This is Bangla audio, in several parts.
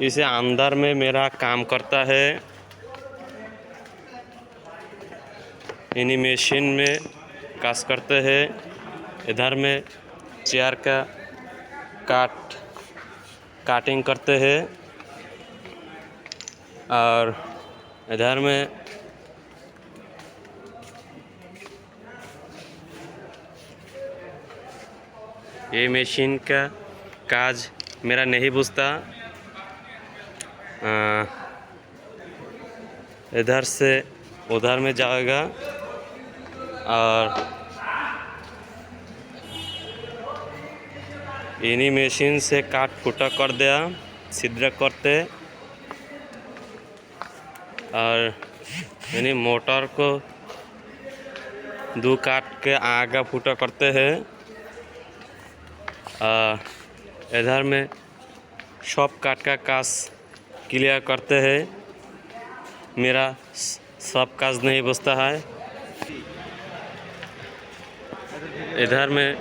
इसे अंदर में मेरा काम करता है। इन्हीं मशीन में काज करते हैं। इधर में चेयर का काट, काटिंग करते हैं। और इधर में ये मशीन का काज मेरा नहीं बुझता। इधर से उधर में जाएगा और इन्हीं मशीन से काट फूटा कर दिया छिद्र करते और इन्हीं मोटर को दो काट के आगा फूटा करते हैं और इधर में शॉप काट का काज क्लियर करते हैं। मेरा सब काज नहीं बचता है। इधर में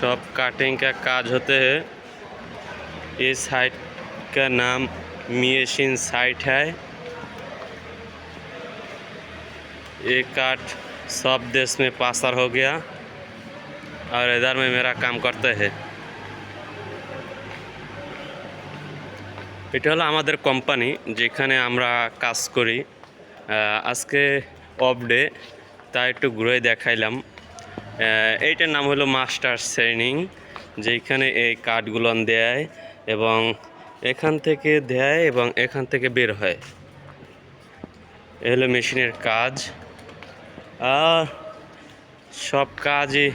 शॉप काटिंग का काज होते हैं। इस साइट का नाम मिएशिन साइट है। ये काट सब देश में पासर हो गया। और इधर में मेरा काम करते हैं। এটা হলো আমাদের কোম্পানি যেখানে আমরা কাজ করি। আজকে অফ ডে তাই একটু ঘুরে দেখাইলাম। এইটার নাম হলো মাস্টার ট্রেনিং যেখানে এই কার্ডগুলো দেয় এবং এখান থেকে দেয় এবং এখান থেকে বের হয়। এ হলো মেশিনের কাজ। আর সব কাজই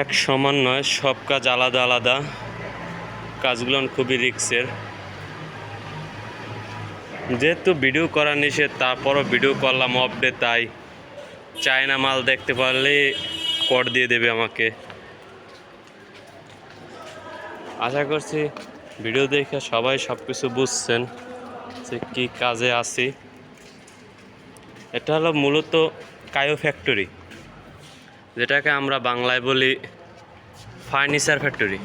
এক সমান নয়, সব কাজ আলাদা আলাদা। কাজগুলো খুবই রিক্সের। যেহেতু ভিডিও করা নিষেধ, তারপরও ভিডিও করলাম অফডে তাই চায়না মাল দেখতে পারলে কর দিয়ে দেবে আমাকে। আশা করছি ভিডিও দেখে সবাই সব কিছু বুঝছেন যে কী কাজে আছি। এটা হলো মূলত কায়ো ফ্যাক্টরি যেটাকে আমরা বাংলায় বলি ফার্নিচার ফ্যাক্টরি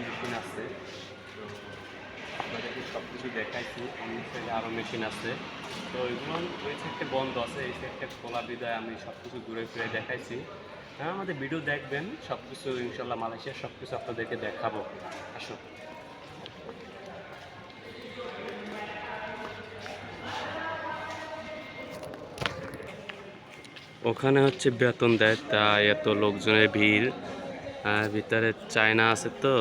মেশিন আছে তো আপনাদেরকে সব কিছু দেখাইছি, অন্য সাইডে আরও মেশিন আছে। তো এগুলো ওই সাইডটা বন্ধ আছে, এই সাইডটা খোলা বিদায় আমি সব কিছু ঘুরে ফিরে দেখাইছি। হ্যাঁ আমাদের ভিডিও দেখবেন সব কিছু ইনশাল্লাহ মালয়েশিয়ার সব কিছু আপনাদেরকে দেখাবো। আসো ওখানে হচ্ছে বেতন দেয়, তাই এত লোকজনের ভিড়। ভিতরে চায়না আছে তো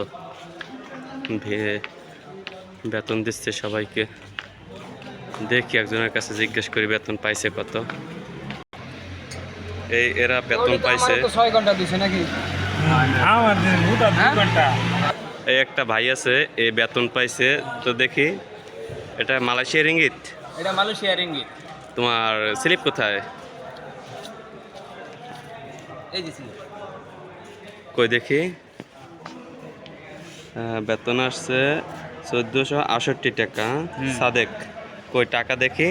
বেতন দিচ্ছে সবাইকে। দেখি একজনের কাছে জিজ্ঞেস করি বেতন পাইছে কত? এই এরা বেতন পাইছে। ছয় ঘণ্টা দিছে নাকি? হ্যাঁ? ঘণ্টা। এই একটা ভাই আছে এই বেতন পাইছে। তো দেখি এটা মালয়েশিয়া রিঙ্গিত এটা মালয়েশিয়া রিঙ্গিত তোমার স্লিপ কোথায়? এই দিছি কই দেখি। বেতন আসছে চোদ্দোশো আষট্টি টাকা। সাদেক কই টাকা দেখি?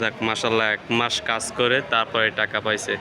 যাক মাসাল্লাহ এক মাস কাজ করে তারপরে টাকা পাইছে।